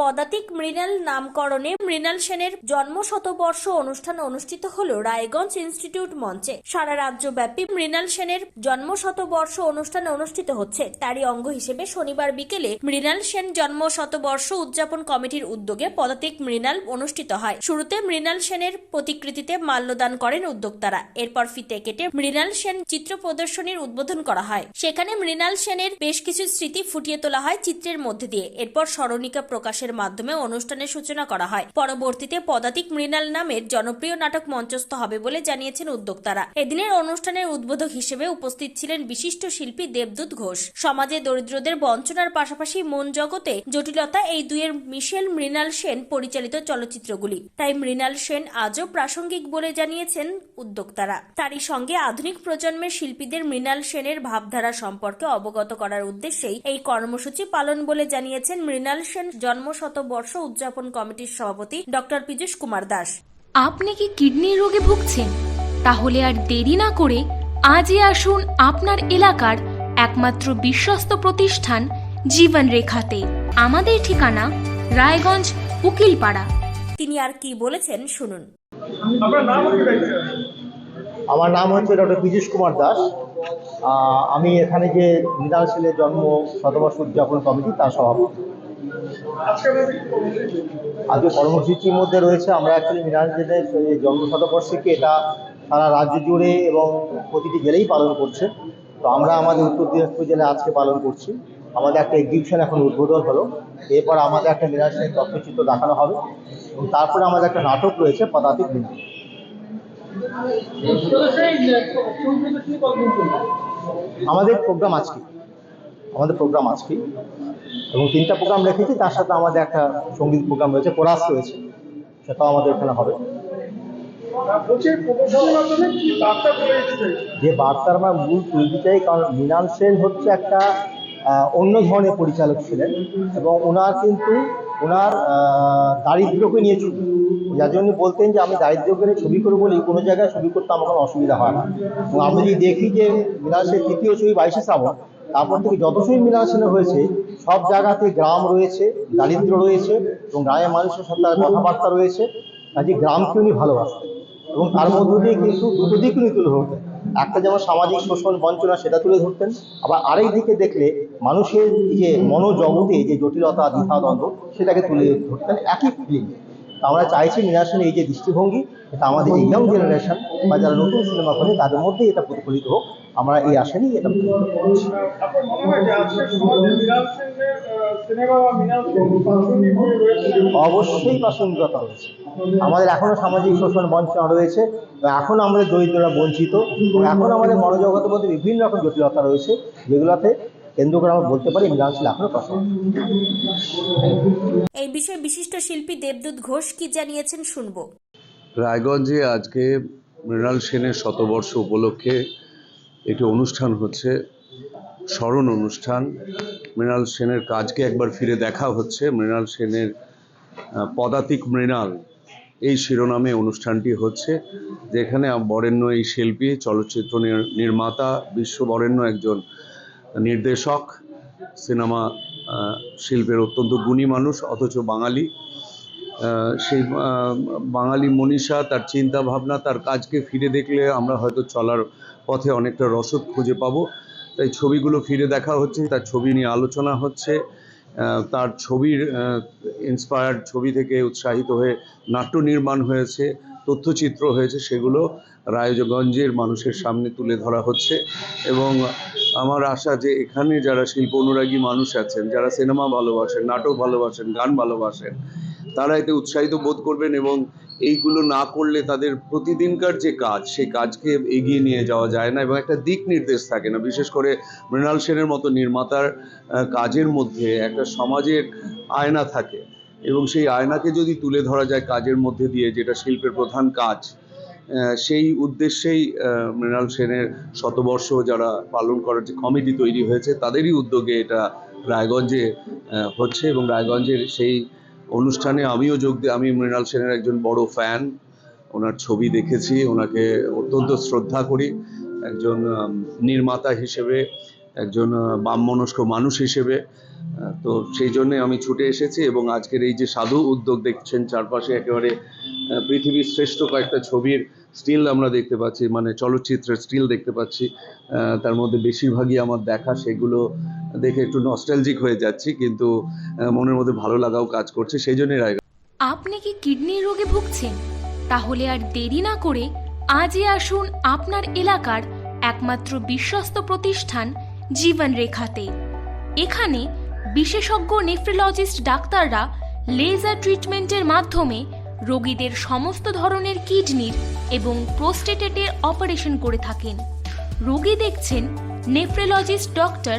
পদাতিক মৃণাল নামকরণে মৃণাল সেনের জন্ম শতবর্ষ অনুষ্ঠান অনুষ্ঠিত হল রায়গঞ্জ ইনস্টিটিউট মঞ্চে। সারা রাজ্যব্যাপী মৃণাল সেনের জন্ম শতবর্ষ অনুষ্ঠান অনুষ্ঠিত হচ্ছে। তারই অঙ্গ হিসেবে শনিবার বিকেলে মৃণাল সেন জন্ম শতবর্ষ উদযাপন কমিটির উদ্যোগে পদাতিক মৃণাল অনুষ্ঠিত হয়। শুরুতে মৃণাল সেনের প্রতিকৃতিতে মাল্যদান করেন উদ্যোক্তারা। এরপর ফিতে কেটে মৃণাল সেন চিত্র প্রদর্শনীর উদ্বোধন করা হয়। সেখানে মৃণাল সেনের বেশ কিছু স্মৃতি ফুটিয়ে তোলা হয় চিত্রের মধ্যে দিয়ে। এরপর স্মরণিকা প্রকাশের মাধ্যমে অনুষ্ঠানের সূচনা করা হয়। পরবর্তীতে পদাতিক মৃণাল নামের জনপ্রিয় নাটক মঞ্চস্থ হবে বলে জানিয়েছেন উদ্যোক্তারা। এদিনের অনুষ্ঠানের উদ্বোধক হিসেবে উপস্থিত ছিলেন বিশিষ্ট শিল্পী দেবদূত ঘোষ। সমাজে দরিদ্রদের বঞ্চনার পাশাপাশি মন জগতে জটিলতা এই দুয়ের মিশেল মৃণাল সেন পরিচালিত চলচ্চিত্রগুলি। তাই মৃণাল সেন আজও প্রাসঙ্গিক বলে জানিয়েছেন উদ্যোক্তারা। তারই সঙ্গে আধুনিক প্রজন্মের শিল্পীদের মৃণাল সেনের ভাবধারা সম্পর্কে অবগত করার উদ্দেশ্যেই এই কর্মসূচি পালন বলে জানিয়েছেন মৃণাল সেন জন্ম শতবর্ষ উদযাপন কমিটির সভাপতি ডক্টর পীযূষ কুমার দাস। আপনি কি কিডনির রোগে ভুগছেন? তাহলে আর দেরি না করে আজই আসুন আপনার এলাকার একমাত্র বিশ্বস্ত প্রতিষ্ঠান জীবন রেখাতে আমাদের ঠিকানা রায়গঞ্জ উকিলপাড়া। তিনি আর কি বলেছেন শুনুন। আমার নাম হচ্ছে ডক্টর পীযূষ কুমার দাস। আমি এখানে যে মৃণাল সেনের জন্ম শতবর্ষ উদযাপন কমিটি তার সভাপতি। আজকে কর্মসূচির মধ্যে রয়েছে, আমরা অ্যাকচুয়ালি সেনের জন্ম শতবর্ষকে এটা সারা রাজ্য জুড়ে এবং প্রতিটি জেলেই পালন করছে। তো আমরা আমাদের উত্তর দিনাজপুর জেলায় আজকে পালন করছি। আমাদের একটা এক্সিবিশন এখন উদ্বোধন হলো। এরপর আমাদের একটা সেনের তথ্যচিত্র দেখানো হবে এবং তারপরে আমাদের একটা নাটক রয়েছে, পদাতিক চলবে? আমাদের প্রোগ্রাম আজকে। আমাদের প্রোগ্রাম আজকে। এবং তিনটা প্রোগ্রাম রেখেছি তার সাথে আমাদের একটা সংগীত প্রোগ্রাম রয়েছে কোরাস রয়েছে সেটাও আমাদের এখানে হবে? যে বার্তার আমরা মূল তুলতে চাই কারণ মৃণাল সেন হচ্ছে একটা অন্য ধরনের পরিচালক ছিলেন এবং ওনার কিন্তু ওনার দারিদ্র্যকে নিয়ে ছবি। যার জন্য বলতেন যে আমি দারিদ্র্যকে নিয়ে ছবি করব বলি কোনো জায়গায় ছবি করতে আমার কোনো অসুবিধা হয় না। এবং আমরা যদি দেখি যে মৃণাল সেন তৃতীয় ছবি বাইশে শ্রাবণ তারপর থেকে যত মৃণাল সেনের হয়েছে, সব জায়গাতে গ্রাম রয়েছে দারিদ্র রয়েছে, এবং গ্রামের মানুষের সাথে কথাবার্তা রয়েছে কাজে গ্রামকে উনি ভালোবাসতেন। এবং তার মধ্য দিয়ে কিন্তু দুটো দিক উনি তুলে ধরতেন। একটা যেমন সামাজিক শোষণ বঞ্চনা, সেটা তুলে ধরতেন। আবার আরেক দিকে দেখলে মানুষের যে মনোজগতে যে জটিলতা, দ্বিধাদ্বন্দ্ব, সেটাকে তুলে ধরতেন একই ফিলিং আমরা চাইছি মীনা এই যে দৃষ্টিভঙ্গি, এটা আমাদের ইয়ং জেনারেশন বা যারা নতুন সিনেমা করে, তাদের মধ্যে এটা প্রতিফলিত হোক। আমরা এই আশানেই এটা প্রতিফলিত করছি আপনার যে আজকের সমাজে মৃণাল সেনের আহ, সিনেমা বা মৃণাল সেন প্রাসঙ্গিক হয়ে রয়েছে অবশ্যই প্রাসঙ্গিকতা রয়েছে। আমাদের এখনও সামাজিক শোষণ বঞ্চনা রয়েছে এখন আমাদের দরিদ্ররা বঞ্চিত এখন আমাদের মনোজগতের মধ্যে বিভিন্ন রকম জটিলতা রয়েছে যেগুলোতে কেন্দ্র করে আমরা বলতে পারি মৃণালশীল এখনও প্রাসঙ্গিক। এই বিষয়ে বিশিষ্ট শিল্পী দেবদূত ঘোষ কি জানিয়েছেন শুনব। রায়গঞ্জে আজকে মৃণাল সেনের শতবর্ষ উপলক্ষে একটি অনুষ্ঠান হচ্ছে, স্মরণ অনুষ্ঠান। মৃণাল সেনের কাজকে একবার ফিরে দেখা হচ্ছে। মৃণাল সেনের পদাতিক মৃণাল এই শিরোনামে অনুষ্ঠানটি হচ্ছে, যেখানে বরেণ্য এই শিল্পী, চলচ্চিত্র নির- নির্মাতা বিশ্ববরেণ্য একজন নির্দেশক, সিনেমা শিল্পের অত্যন্ত গুণী মানুষ, অথচ বাঙালি। সেই বাঙালি মনীষা তার চিন্তা ভাবনা তার কাজকে ফিরে দেখলে আমরা হয়তো চলার পথে অনেকটা রসদ খুঁজে পাবো। তাই ছবিগুলো ফিরে দেখা হচ্ছে, তার ছবি নিয়ে আলোচনা হচ্ছে। তার ছবির ইন্সপায়ার্ড ছবি থেকে উৎসাহিত হয়ে নাট্য নির্মাণ হয়েছে, তথ্যচিত্র হয়েছে, সেগুলো রায়গঞ্জের মানুষের সামনে তুলে ধরা হচ্ছে। এবং আমার আশা যে এখানে যারা শিল্প অনুরাগী মানুষ আছেন, যারা সিনেমা ভালোবাসেন, নাটক ভালোবাসেন, গান ভালোবাসেন, তারা এতে উৎসাহিত বোধ করবেন এবং এইগুলো না করলে তাদের প্রতিদিনকার যে কাজ, সেই কাজকে এগিয়ে নিয়ে যাওয়া যায় না এবং একটা দিক নির্দেশ থাকে না। বিশেষ করে মৃণাল সেনের মতো নির্মাতার কাজের মধ্যে একটা সমাজের আয়না থাকে এবং সেই আয়নাকে যদি তুলে ধরা যায় কাজের মধ্যে দিয়ে, যেটা শিল্পের প্রধান কাজ সেই উদ্দেশ্যেই মৃণাল সেনের শতবর্ষ যারা পালন করার যে কমিটি তৈরি হয়েছে, তাদেরই উদ্যোগে এটা রায়গঞ্জে হচ্ছে এবং রায়গঞ্জের সেই অনুষ্ঠানে আমিও যোগ দিই আমি মৃণাল সেনের একজন বড় ফ্যান ওনার ছবি দেখেছি, ওনাকে অত্যন্ত শ্রদ্ধা করি। একজন নির্মাতা হিসেবে, একজন বামমনস্ক মানুষ হিসেবে। তো সেই জন্যে আমি ছুটে এসেছি এবং আজকের এই যে সাধু উদ্যোগ দেখছেন, চারপাশে একেবারে পৃথিবীর শ্রেষ্ঠ কয়েকটা ছবির স্টিল আমরা দেখতে পাচ্ছি মানে চলচ্চিত্রের স্টিল দেখতে পাচ্ছি। তার মধ্যে বেশিরভাগই আমার দেখা, সেগুলো দেখে একটু নস্টালজিক হয়ে যাচ্ছি, কিন্তু মনের মধ্যে ভালো লাগাও কাজ করছে, সেই জন্যই রায় আপনি কি কিডনির রোগে ভুগছেন? তাহলে আর দেরি না করে আজই আসুন আপনার এলাকার একমাত্র বিশ্বস্ত প্রতিষ্ঠান জীবন রেখাতে এখানে বিশেষজ্ঞ নেফ্রোলজিস্ট ডাক্তাররা লেজার ট্রিটমেন্টের মাধ্যমে রোগীদের সমস্ত ধরনের কিডনির এবং প্রোস্টেটেটের অপারেশন করে থাকেন। রোগী দেখছেন nephrologist doctor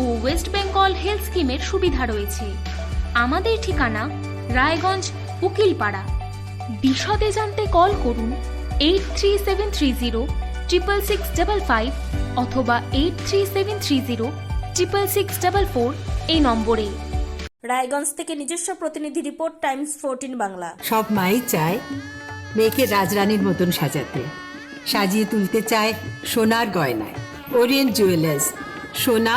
ও ওয়েস্ট বেঙ্গল হেলথ স্কিমের সুবিধা রয়েছে। আমাদের ঠিকানা রায়গঞ্জ উকিলপাড়া। বিশদে জানতে কল করুন eight three seven three zero triple six double five অথবা eight three seven three zero triple six double four এই নম্বরে। রায়গঞ্জ থেকে নিজস্ব প্রতিনিধি রিপোর্ট টাইমস ফোরটিন বাংলা। সব মাই চায় মেয়েকে রাজরানীর মতন সাজাতে। সাজিয়ে তুলতে চায় সোনার গয়নায়। ওরিয়েন্ট জুয়েলার্স সোনা